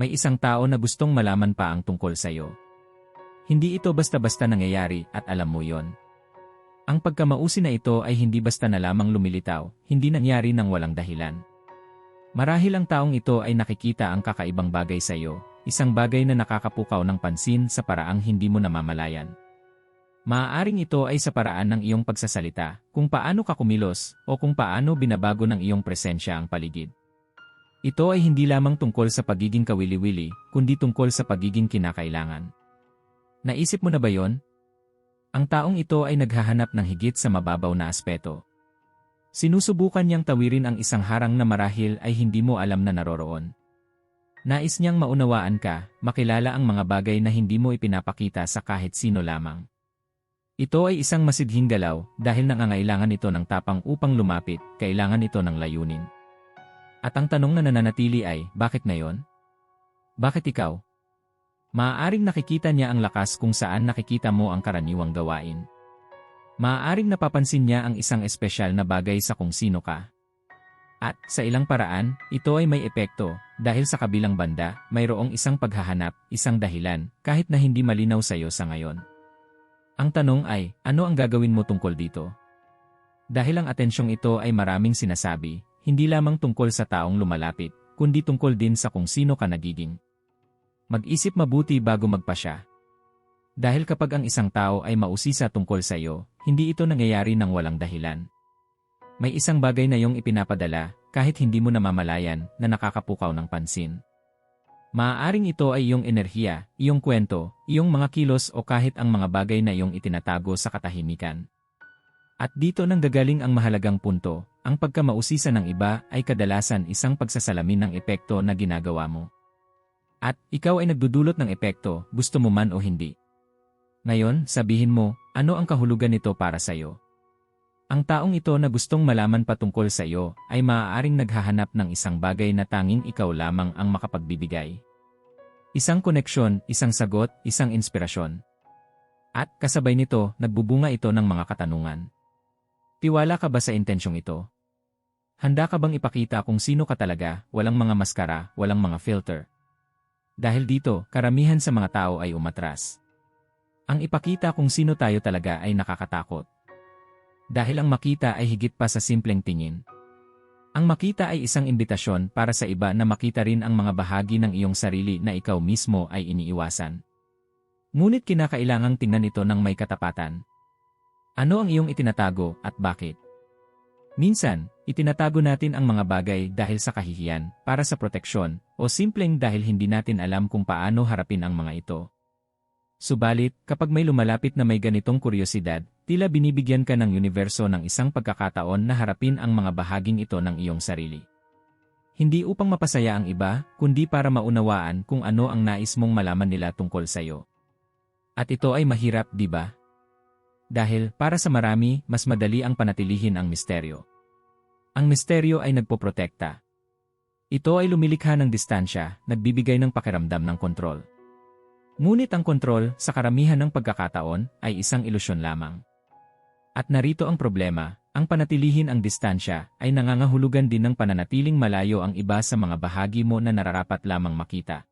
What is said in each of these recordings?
May isang tao na gustong malaman pa ang tungkol sa'yo. Hindi ito basta-basta nangyayari at alam mo yon. Ang pagkamausi na ito ay hindi basta na lamang lumilitaw, hindi nangyari ng walang dahilan. Marahil ang taong ito ay nakikita ang kakaibang bagay sa iyo, isang bagay na nakakapukaw ng pansin sa paraang hindi mo namamalayan. Maaaring ito ay sa paraan ng iyong pagsasalita, kung paano ka kumilos, o kung paano binabago ng iyong presensya ang paligid. Ito ay hindi lamang tungkol sa pagiging kawili-wili, kundi tungkol sa pagiging kinakailangan. Naisip mo na ba yon? Ang taong ito ay naghahanap ng higit sa mababaw na aspeto. Sinusubukan niyang tawirin ang isang harang na marahil ay hindi mo alam na naroroon. Nais niyang maunawaan ka, makilala ang mga bagay na hindi mo ipinapakita sa kahit sino lamang. Ito ay isang masidhing galaw dahil nangangailangan ito ng tapang upang lumapit, kailangan ito ng layunin. At ang tanong na nananatili ay, bakit ngayon? Bakit ikaw? Maaaring nakikita niya ang lakas kung saan nakikita mo ang karaniwang gawain. Maaaring napapansin niya ang isang espesyal na bagay sa kung sino ka. At, sa ilang paraan, ito ay may epekto, dahil sa kabilang banda, mayroong isang paghahanap, isang dahilan, kahit na hindi malinaw sa iyo sa ngayon. Ang tanong ay, ano ang gagawin mo tungkol dito? Dahil ang atensyong ito ay maraming sinasabi, hindi lamang tungkol sa taong lumalapit, kundi tungkol din sa kung sino ka nagiging. Mag-isip mabuti bago magpasya. Dahil kapag ang isang tao ay mausisa tungkol sa iyo, hindi ito nangyayari ng walang dahilan. May isang bagay na iyong ipinapadala, kahit hindi mo namamalayan, na nakakapukaw ng pansin. Maaaring ito ay iyong enerhiya, iyong kwento, iyong mga kilos o kahit ang mga bagay na iyong itinatago sa katahimikan. At dito nang gagaling ang mahalagang punto, ang pagkamausisa ng iba ay kadalasan isang pagsasalamin ng epekto na ginagawa mo. At ikaw ay nagdudulot ng epekto, gusto mo man o hindi. Ngayon, sabihin mo, ano ang kahulugan nito para sa iyo? Ang taong ito na gustong malaman patungkol sa iyo ay maaaring naghahanap ng isang bagay na tanging ikaw lamang ang makapagbibigay. Isang koneksyon, isang sagot, isang inspirasyon. At kasabay nito, nagbubunga ito ng mga katanungan. Tiwala ka ba sa intensyong ito? Handa ka bang ipakita kung sino ka talaga, walang mga maskara, walang mga filter? Dahil dito, karamihan sa mga tao ay umatras. Ang ipakita kung sino tayo talaga ay nakakatakot. Dahil ang makita ay higit pa sa simpleng tingin. Ang makita ay isang imbitasyon para sa iba na makita rin ang mga bahagi ng iyong sarili na ikaw mismo ay iniiwasan. Ngunit kinakailangang tingnan ito ng may katapatan. Ano ang iyong itinatago at bakit? Minsan, Itinatago natin ang mga bagay dahil sa kahihiyan, para sa proteksyon, o simpleng dahil hindi natin alam kung paano harapin ang mga ito. Subalit, kapag may lumalapit na may ganitong kuryosidad, tila binibigyan ka ng universo ng isang pagkakataon na harapin ang mga bahaging ito ng iyong sarili. Hindi upang mapasaya ang iba, kundi para maunawaan kung ano ang nais mong malaman nila tungkol sa iyo. At ito ay mahirap, di ba? Dahil, para sa marami, mas madali ang panatilihin ang misteryo. Ang misteryo ay nagpoprotekta. Ito ay lumilikha ng distansya, nagbibigay ng pakiramdam ng kontrol. Ngunit ang kontrol, sa karamihan ng pagkakataon, ay isang ilusyon lamang. At narito ang problema, ang panatilihin ang distansya ay nangangahulugan din ng pananatiling malayo ang iba sa mga bahagi mo na nararapat lamang makita.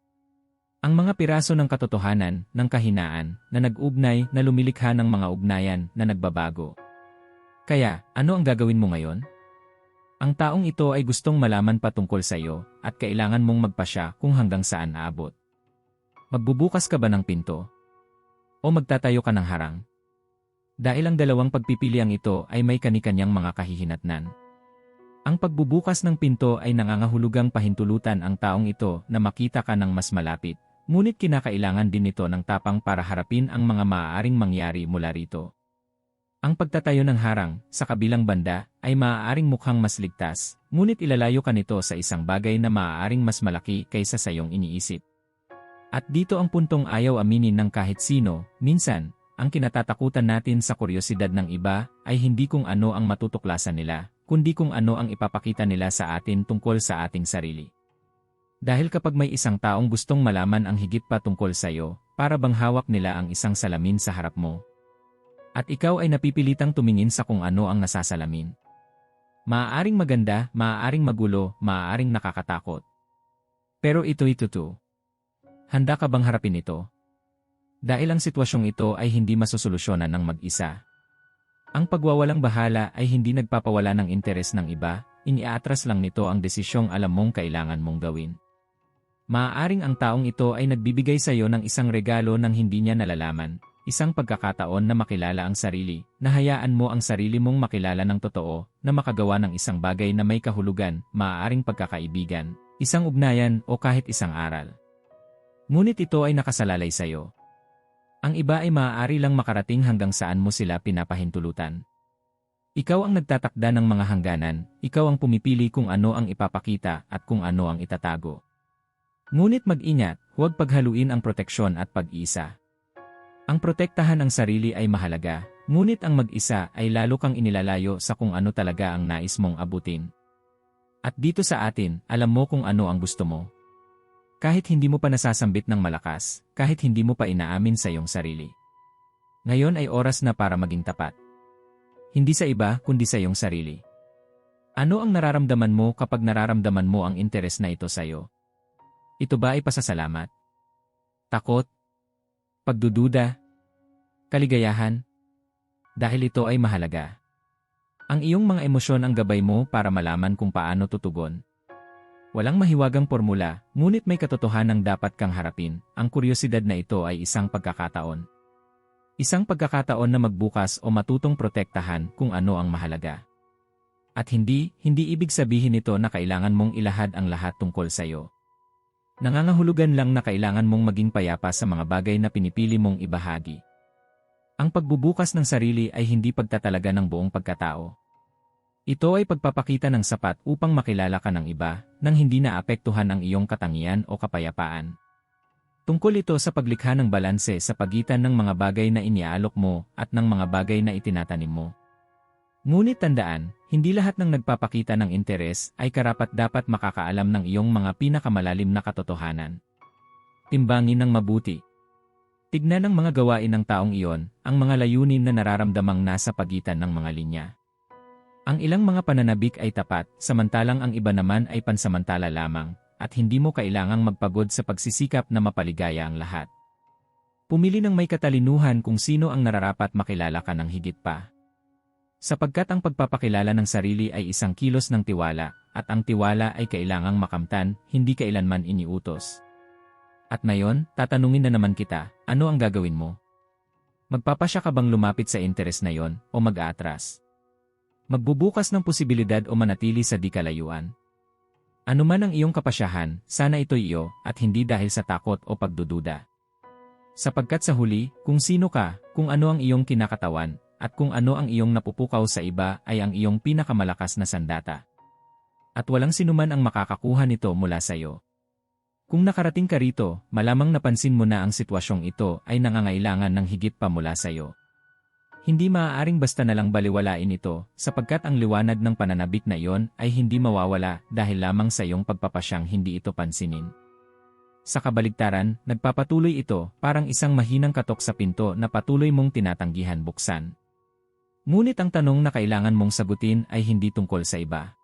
Ang mga piraso ng katotohanan, ng kahinaan, na nag-ugnay na lumilikha ng mga ugnayan na nagbabago. Kaya, ano ang gagawin mo ngayon? Ang taong ito ay gustong malaman patungkol sa iyo at kailangan mong magpasya kung hanggang saan aabot. Magbubukas ka ba ng pinto? O magtatayo ka ng harang? Dahil ang dalawang pagpipiliang ito ay may kanikanyang mga kahihinatnan. Ang pagbubukas ng pinto ay nangangahulugang pahintulutan ang taong ito na makita ka ng mas malapit, ngunit kinakailangan din ito ng tapang para harapin ang mga maaaring mangyari mula rito. Ang pagtatayo ng harang, sa kabilang banda, ay maaaring mukhang mas ligtas, ngunit ilalayo ka nito sa isang bagay na maaaring mas malaki kaysa sa iyong iniisip. At dito ang puntong ayaw aminin ng kahit sino, minsan, ang kinatatakutan natin sa kuryosidad ng iba ay hindi kung ano ang matutuklasan nila, kundi kung ano ang ipapakita nila sa atin tungkol sa ating sarili. Dahil kapag may isang taong gustong malaman ang higit pa tungkol sa iyo, para bang hawak nila ang isang salamin sa harap mo, at ikaw ay napipilitang tumingin sa kung ano ang nasasalamin. Maaaring maganda, maaaring magulo, maaaring nakakatakot. Pero ito ito to. Handa ka bang harapin ito? Dahil ang sitwasyong ito ay hindi masosolusyonan ng mag-isa. Ang pagwawalang bahala ay hindi nagpapawala ng interes ng iba, iniatras lang nito ang desisyong alam mong kailangan mong gawin. Maaaring ang taong ito ay nagbibigay sa iyo ng isang regalo nang hindi niya nalalaman, isang pagkakataon na makilala ang sarili, nahayaan mo ang sarili mong makilala ng totoo, na makagawa ng isang bagay na may kahulugan, maaaring pagkakaibigan, isang ugnayan o kahit isang aral. Ngunit ito ay nakasalalay sa iyo. Ang iba ay maaari lang makarating hanggang saan mo sila pinapahintulutan. Ikaw ang nagtatakda ng mga hangganan, ikaw ang pumipili kung ano ang ipapakita at kung ano ang itatago. Ngunit mag-ingat, huwag paghaluin ang proteksyon at pag-isa. Ang protektahan ang sarili ay mahalaga, ngunit ang mag-isa ay lalo kang inilalayo sa kung ano talaga ang nais mong abutin. At dito sa atin, alam mo kung ano ang gusto mo. Kahit hindi mo pa nasasambit ng malakas, kahit hindi mo pa inaamin sa iyong sarili. Ngayon ay oras na para maging tapat. Hindi sa iba, kundi sa iyong sarili. Ano ang nararamdaman mo kapag nararamdaman mo ang interes na ito sa iyo? Ito ba ay pasasalamat? Takot? Pagdududa? Kaligayahan? Dahil ito ay mahalaga. Ang iyong mga emosyon ang gabay mo para malaman kung paano tutugon. Walang mahiwagang formula, ngunit may katotohanang dapat kang harapin. Ang kuryosidad na ito ay isang pagkakataon. Isang pagkakataon na magbukas o matutong protektahan kung ano ang mahalaga. At hindi, hindi ibig sabihin nito na kailangan mong ilahad ang lahat tungkol sa iyo. Nangangahulugan lang na kailangan mong maging payapa sa mga bagay na pinipili mong ibahagi. Ang pagbubukas ng sarili ay hindi pagtatalaga ng buong pagkatao. Ito ay pagpapakita ng sapat upang makilala ka ng iba nang hindi naapektuhan ang iyong katangian o kapayapaan. Tungkol ito sa paglikha ng balanse sa pagitan ng mga bagay na iniaalok mo at ng mga bagay na itinatanim mo. Ngunit tandaan, hindi lahat ng nagpapakita ng interes ay karapat dapat makakaalam ng iyong mga pinakamalalim na katotohanan. Timbangin ng mabuti. Tignan ang mga gawain ng taong iyon, ang mga layunin na nararamdamang nasa pagitan ng mga linya. Ang ilang mga pananabik ay tapat, samantalang ang iba naman ay pansamantala lamang, at hindi mo kailangang magpagod sa pagsisikap na mapaligaya ang lahat. Pumili ng may katalinuhan kung sino ang nararapat makilala ka ng higit pa. Sapagkat ang pagpapakilala ng sarili ay isang kilos ng tiwala, at ang tiwala ay kailangang makamtan, hindi kailanman iniutos. At ngayon, tatanungin na naman kita, ano ang gagawin mo? Magpapasya ka bang lumapit sa interes na yon, o mag-aatras? Magbubukas ng posibilidad o manatili sa di kalayuan. Ano man ang iyong kapasyahan, sana ito iyo at hindi dahil sa takot o pagdududa. Sapagkat sa huli, kung sino ka, kung ano ang iyong kinakatawan, at kung ano ang iyong napupukaw sa iba ay ang iyong pinakamalakas na sandata. At walang sinuman ang makakakuha nito mula sa iyo. Kung nakarating ka rito, malamang napansin mo na ang sitwasyong ito ay nangangailangan ng higit pa mula sa iyo. Hindi maaaring basta na lang baliwalain ito, sapagkat ang liwanag ng pananabik na iyon ay hindi mawawala dahil lamang sa iyong pagpapasyang hindi ito pansinin. Sa kabaligtaran, nagpapatuloy ito parang isang mahinang katok sa pinto na patuloy mong tinatanggihan buksan. Ngunit ang tanong na kailangan mong sagutin ay hindi tungkol sa iba.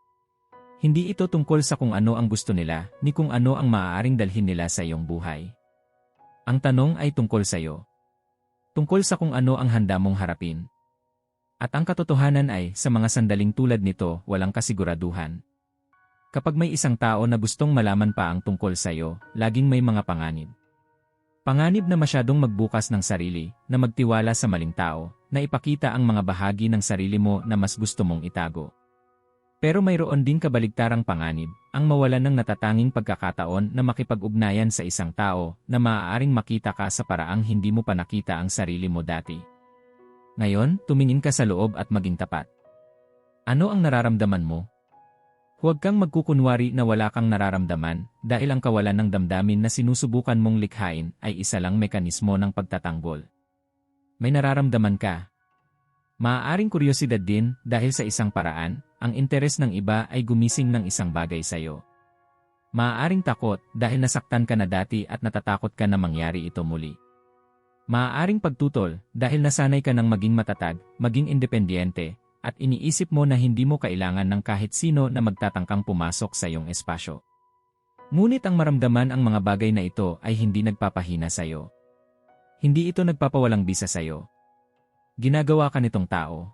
Hindi ito tungkol sa kung ano ang gusto nila, ni kung ano ang maaaring dalhin nila sa iyong buhay. Ang tanong ay tungkol sa iyo tungkol sa kung ano ang handa mong harapin. At ang katotohanan ay, sa mga sandaling tulad nito, walang kasiguraduhan. Kapag may isang tao na gustong malaman pa ang tungkol sa iyo, laging may mga panganib. Panganib na masyadong magbukas ng sarili, na magtiwala sa maling tao, na ipakita ang mga bahagi ng sarili mo na mas gusto mong itago. Pero mayroon din kabaligtarang panganib, ang mawalan ng natatanging pagkakataon na makipag-ugnayan sa isang tao na maaaring makita ka sa paraang hindi mo pa nakita ang sarili mo dati. Ngayon, tumingin ka sa loob at maging tapat. Ano ang nararamdaman mo? Huwag kang magkukunwari na wala kang nararamdaman dahil ang kawalan ng damdamin na sinusubukan mong likhain ay isa lang mekanismo ng pagtatanggol. May nararamdaman ka. Maaaring kuryosidad din dahil sa isang paraan, ang interes ng iba ay gumising ng isang bagay sa iyo. Maaaring takot dahil nasaktan ka na dati at natatakot ka na mangyari ito muli. Maaaring pagtutol dahil nasanay ka ng maging matatag, maging independyente, at iniisip mo na hindi mo kailangan ng kahit sino na magtatangkang pumasok sa iyong espasyo. Ngunit ang maramdaman ang mga bagay na ito ay hindi nagpapahina sa'yo. Hindi ito nagpapawalang bisa sa'yo. Ginagawa ka nitong tao.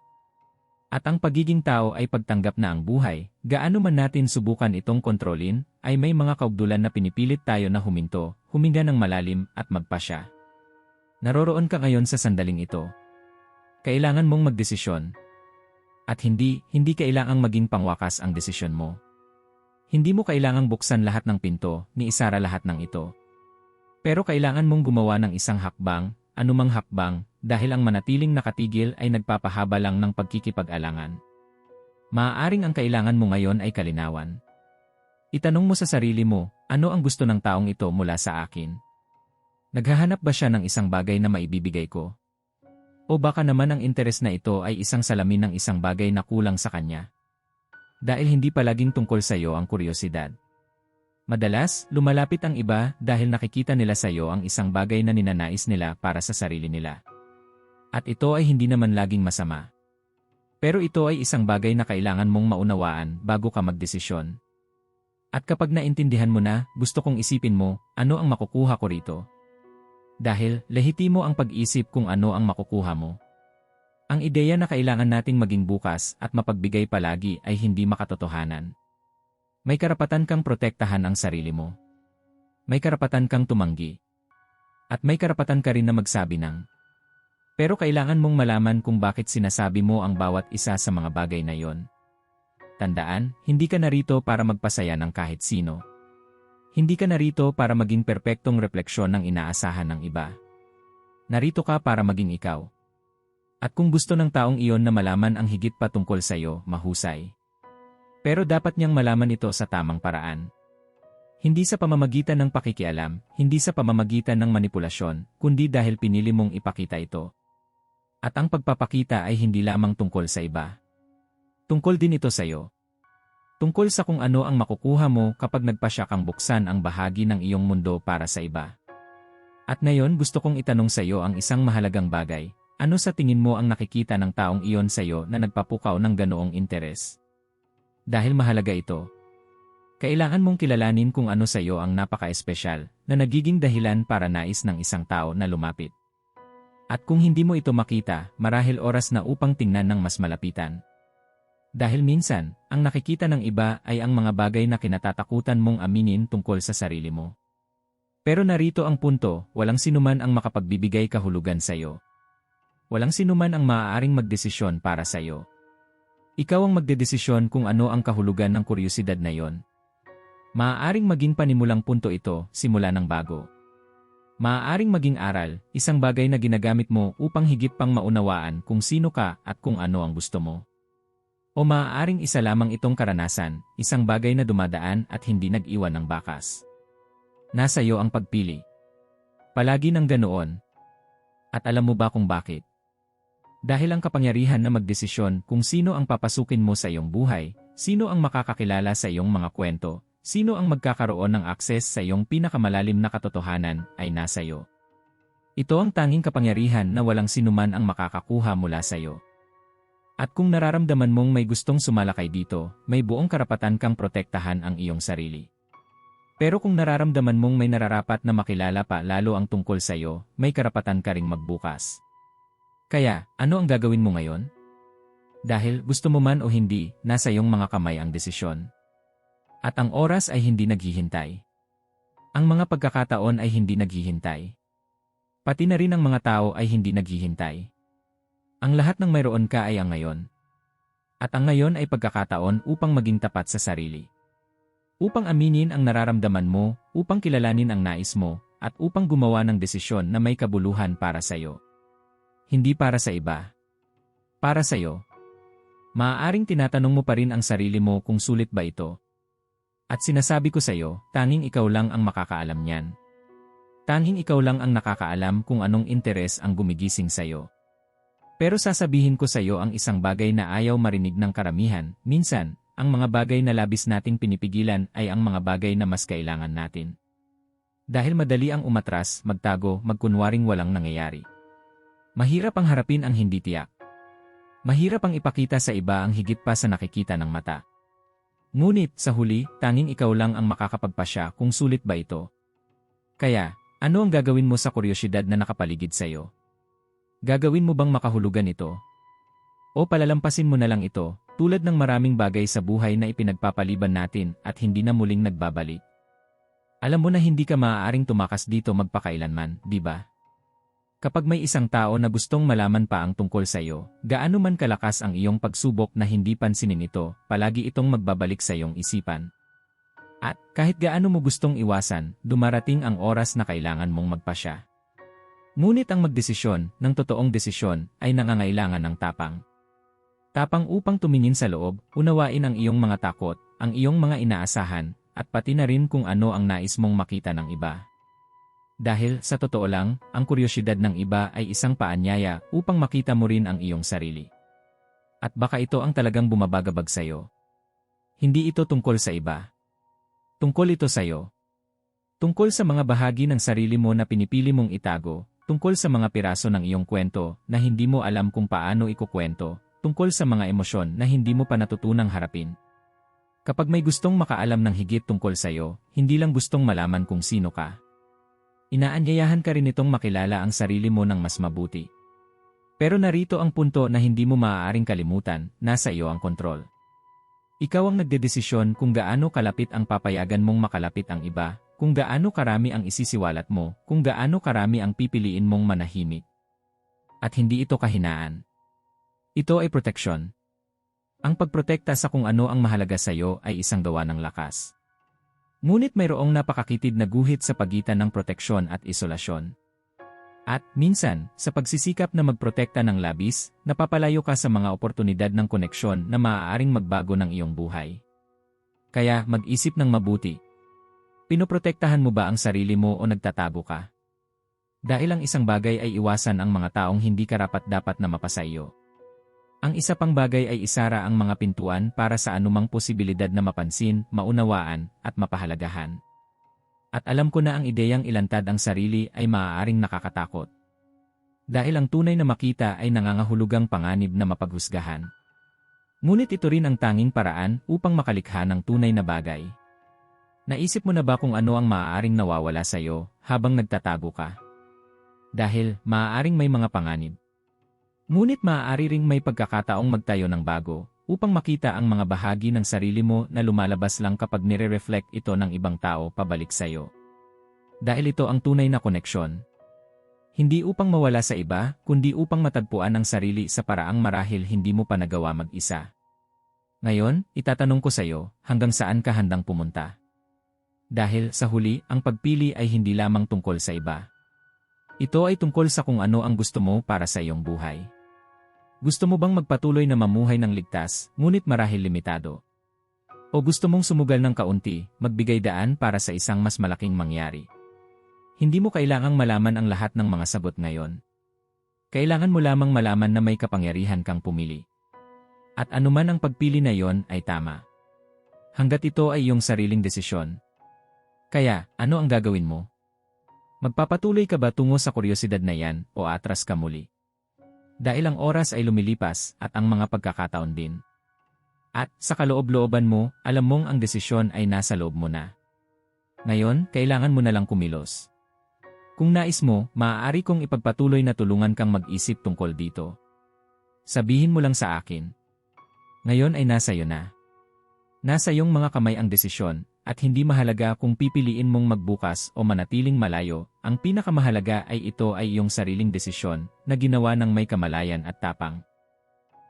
At ang pagiging tao ay pagtanggap na ang buhay, gaano man natin subukan itong kontrolin, ay may mga kaugdulan na pinipilit tayo na huminto, huminga ng malalim at magpasya. Naroroon ka ngayon sa sandaling ito. Kailangan mong magdesisyon. At hindi, hindi kailangang maging pangwakas ang desisyon mo. Hindi mo kailangang buksan lahat ng pinto, ni isara lahat ng ito. Pero kailangan mong gumawa ng isang hakbang, anumang hakbang, dahil ang manatiling nakatigil ay nagpapahaba lang ng pagkikipag-alangan. Maaaring ang kailangan mo ngayon ay kalinawan. Itanong mo sa sarili mo, ano ang gusto ng taong ito mula sa akin? Naghahanap ba siya ng isang bagay na maibibigay ko? O baka naman ang interes na ito ay isang salamin ng isang bagay na kulang sa kanya? Dahil hindi palaging tungkol sa iyo ang kuryosidad. Madalas, lumalapit ang iba dahil nakikita nila sa iyo ang isang bagay na ninanais nila para sa sarili nila. At ito ay hindi naman laging masama. Pero ito ay isang bagay na kailangan mong maunawaan bago ka magdesisyon. At kapag naintindihan mo na, gusto kong isipin mo, ano ang makukuha ko rito? Dahil, lehitimo ang pag-isip kung ano ang makukuha mo. Ang ideya na kailangan nating maging bukas at mapagbigay palagi ay hindi makatotohanan. May karapatan kang protektahan ang sarili mo. May karapatan kang tumanggi. At may karapatan ka rin na magsabi ng. Pero kailangan mong malaman kung bakit sinasabi mo ang bawat isa sa mga bagay na yon. Tandaan, hindi ka narito para magpasaya ng kahit sino. Hindi ka narito para maging perpektong refleksyon ng inaasahan ng iba. Narito ka para maging ikaw. At kung gusto ng taong iyon na malaman ang higit pa tungkol sa iyo, mahusay. Pero dapat niyang malaman ito sa tamang paraan. Hindi sa pamamagitan ng pakikialam, hindi sa pamamagitan ng manipulasyon, kundi dahil pinili mong ipakita ito. At ang pagpapakita ay hindi lamang tungkol sa iba. Tungkol din ito sa iyo. Tungkol sa kung ano ang makukuha mo kapag nagpasya kang buksan ang bahagi ng iyong mundo para sa iba. At ngayon gusto kong itanong sa iyo ang isang mahalagang bagay. Ano sa tingin mo ang nakikita ng taong iyon sa iyo na nagpapukaw ng ganoong interes? Dahil mahalaga ito. Kailangan mong kilalanin kung ano sa iyo ang napaka-espesyal na nagiging dahilan para nais ng isang tao na lumapit. At kung hindi mo ito makita, marahil oras na upang tingnan ng mas malapitan. Dahil minsan, ang nakikita ng iba ay ang mga bagay na kinatatakutan mong aminin tungkol sa sarili mo. Pero narito ang punto, walang sinuman ang makapagbibigay kahulugan sa iyo. Walang sinuman ang maaaring magdesisyon para sa iyo. Ikaw ang magdedesisyon kung ano ang kahulugan ng kuryosidad na yon. Maaaring maging panimulang punto ito, simula ng bago. Maaaring maging aral, isang bagay na ginagamit mo upang higit pang maunawaan kung sino ka at kung ano ang gusto mo. O maaaring isa lamang itong karanasan, isang bagay na dumadaan at hindi nag-iwan ng bakas. Nasa iyo ang pagpili. Palagi ng ganoon. At alam mo ba kung bakit? Dahil ang kapangyarihan na magdesisyon kung sino ang papasukin mo sa iyong buhay, sino ang makakakilala sa iyong mga kwento, sino ang magkakaroon ng akses sa iyong pinakamalalim na katotohanan ay nasa iyo. Ito ang tanging kapangyarihan na walang sinuman ang makakakuha mula sa iyo. At kung nararamdaman mong may gustong sumalakay dito, may buong karapatan kang protektahan ang iyong sarili. Pero kung nararamdaman mong may nararapat na makilala pa lalo ang tungkol sa iyo, may karapatan ka ring magbukas. Kaya, ano ang gagawin mo ngayon? Dahil gusto mo man o hindi, nasa iyong mga kamay ang desisyon. At ang oras ay hindi naghihintay. Ang mga pagkakataon ay hindi naghihintay. Pati na rin ang mga tao ay hindi naghihintay. Ang lahat ng mayroon ka ay ang ngayon. At ang ngayon ay pagkakataon upang maging tapat sa sarili. Upang aminin ang nararamdaman mo, upang kilalanin ang nais mo, at upang gumawa ng desisyon na may kabuluhan para sa iyo hindi para sa iba. Para sa iyo. Maaaring tinatanong mo pa rin ang sarili mo kung sulit ba ito. At sinasabi ko sa iyo, tanging ikaw lang ang makakaalam niyan. Tanging ikaw lang ang nakakaalam kung anong interes ang gumigising sa iyo. Pero sasabihin ko sa iyo ang isang bagay na ayaw marinig ng karamihan, minsan, ang mga bagay na labis nating pinipigilan ay ang mga bagay na mas kailangan natin. Dahil madali ang umatras, magtago, magkunwaring walang nangyayari. Mahirap ang harapin ang hindi tiyak. Mahirap ang ipakita sa iba ang higit pa sa nakikita ng mata. Ngunit, sa huli, tanging ikaw lang ang makakapagpasya kung sulit ba ito. Kaya, ano ang gagawin mo sa kuryosidad na nakapaligid sa'yo? Gagawin mo bang makahulugan ito? O palalampasin mo na lang ito, tulad ng maraming bagay sa buhay na ipinagpapaliban natin at hindi na muling nagbabalik? Alam mo na hindi ka maaaring tumakas dito magpakailanman, di ba? Kapag may isang tao na gustong malaman pa ang tungkol sa iyo, gaano man kalakas ang iyong pagsubok na hindi pansinin ito, palagi itong magbabalik sa iyong isipan. At kahit gaano mo gustong iwasan, dumarating ang oras na kailangan mong magpasya. Ngunit ang magdesisyon ng totoong desisyon ay nangangailangan ng tapang. Tapang upang tumingin sa loob, unawain ang iyong mga takot, ang iyong mga inaasahan, at pati na rin kung ano ang nais mong makita ng iba. Dahil, sa totoo lang, ang kuryosidad ng iba ay isang paanyaya upang makita mo rin ang iyong sarili. At baka ito ang talagang bumabagabag sa'yo. Hindi ito tungkol sa iba. Tungkol ito sa'yo. Tungkol sa mga bahagi ng sarili mo na pinipili mong itago, tungkol sa mga piraso ng iyong kwento na hindi mo alam kung paano ikukwento, tungkol sa mga emosyon na hindi mo pa natutunang harapin. Kapag may gustong makaalam ng higit tungkol sa'yo, hindi lang gustong malaman kung sino ka. Inaanyayahan ka rin itong makilala ang sarili mo ng mas mabuti. Pero narito ang punto na hindi mo maaaring kalimutan, nasa iyo ang kontrol. Ikaw ang nagdedesisyon kung gaano kalapit ang papayagan mong makalapit ang iba, kung gaano karami ang isisiwalat mo, kung gaano karami ang pipiliin mong manahimik. At hindi ito kahinaan. Ito ay proteksyon. Ang pagprotekta sa kung ano ang mahalaga sa iyo ay isang gawa ng lakas. Ngunit mayroong napakakitid na guhit sa pagitan ng proteksyon at isolasyon. At, minsan, sa pagsisikap na magprotekta ng labis, napapalayo ka sa mga oportunidad ng koneksyon na maaaring magbago ng iyong buhay. Kaya, mag-isip ng mabuti. Pinoprotektahan mo ba ang sarili mo o nagtatago ka? Dahil ang isang bagay ay iwasan ang mga taong hindi karapat-dapat na mapasa. Ang isa pang bagay ay isara ang mga pintuan para sa anumang posibilidad na mapansin, maunawaan, at mapahalagahan. At alam ko na ang ideyang ilantad ang sarili ay maaaring nakakatakot. Dahil ang tunay na makita ay nangangahulugang panganib na mapaghusgahan. Ngunit ito rin ang tanging paraan upang makalikha ng tunay na bagay. Naisip mo na ba kung ano ang maaaring nawawala sa iyo habang nagtatago ka? Dahil maaaring may mga panganib. Ngunit maaari ring may pagkakataong magtayo ng bago, upang makita ang mga bahagi ng sarili mo na lumalabas lang kapag nire-reflect ito ng ibang tao pabalik sa iyo. Dahil ito ang tunay na koneksyon. Hindi upang mawala sa iba, kundi upang matagpuan ang sarili sa paraang marahil hindi mo pa nagawa mag-isa. Ngayon, itatanong ko sa iyo, hanggang saan ka handang pumunta? Dahil, sa huli, ang pagpili ay hindi lamang tungkol sa iba. Ito ay tungkol sa kung ano ang gusto mo para sa iyong buhay. Gusto mo bang magpatuloy na mamuhay ng ligtas, ngunit marahil limitado? O gusto mong sumugal ng kaunti, magbigay daan para sa isang mas malaking mangyari? Hindi mo kailangang malaman ang lahat ng mga sagot ngayon. Kailangan mo lamang malaman na may kapangyarihan kang pumili. At anuman ang pagpili na yon ay tama. Hanggat ito ay iyong sariling desisyon. Kaya, ano ang gagawin mo? Magpapatuloy ka ba tungo sa kuryosidad na yan o atras ka muli? Dahil ang oras ay lumilipas at ang mga pagkakataon din. At sa kaloob-looban mo, alam mong ang desisyon ay nasa loob mo na. Ngayon, kailangan mo na lang kumilos. Kung nais mo, maaari kong ipagpatuloy na tulungan kang mag-isip tungkol dito. Sabihin mo lang sa akin. Ngayon ay nasa iyo na. Nasa iyong mga kamay ang desisyon, at hindi mahalaga kung pipiliin mong magbukas o manatiling malayo, ang pinakamahalaga ay ito ay iyong sariling desisyon na ginawa ng may kamalayan at tapang.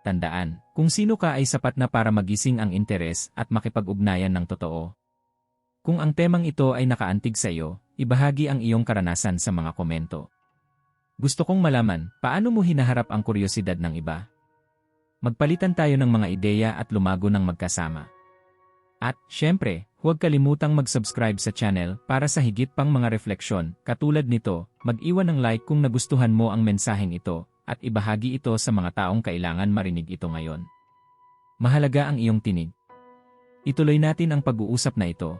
Tandaan, kung sino ka ay sapat na para magising ang interes at makipag-ugnayan ng totoo. Kung ang temang ito ay nakaantig sa iyo, ibahagi ang iyong karanasan sa mga komento. Gusto kong malaman, paano mo hinaharap ang kuryosidad ng iba? Magpalitan tayo ng mga ideya at lumago ng magkasama. At, syempre, huwag kalimutang mag-subscribe sa channel para sa higit pang mga refleksyon. Katulad nito, mag-iwan ng like kung nagustuhan mo ang mensaheng ito, at ibahagi ito sa mga taong kailangan marinig ito ngayon. Mahalaga ang iyong tinig. Ituloy natin ang pag-uusap na ito,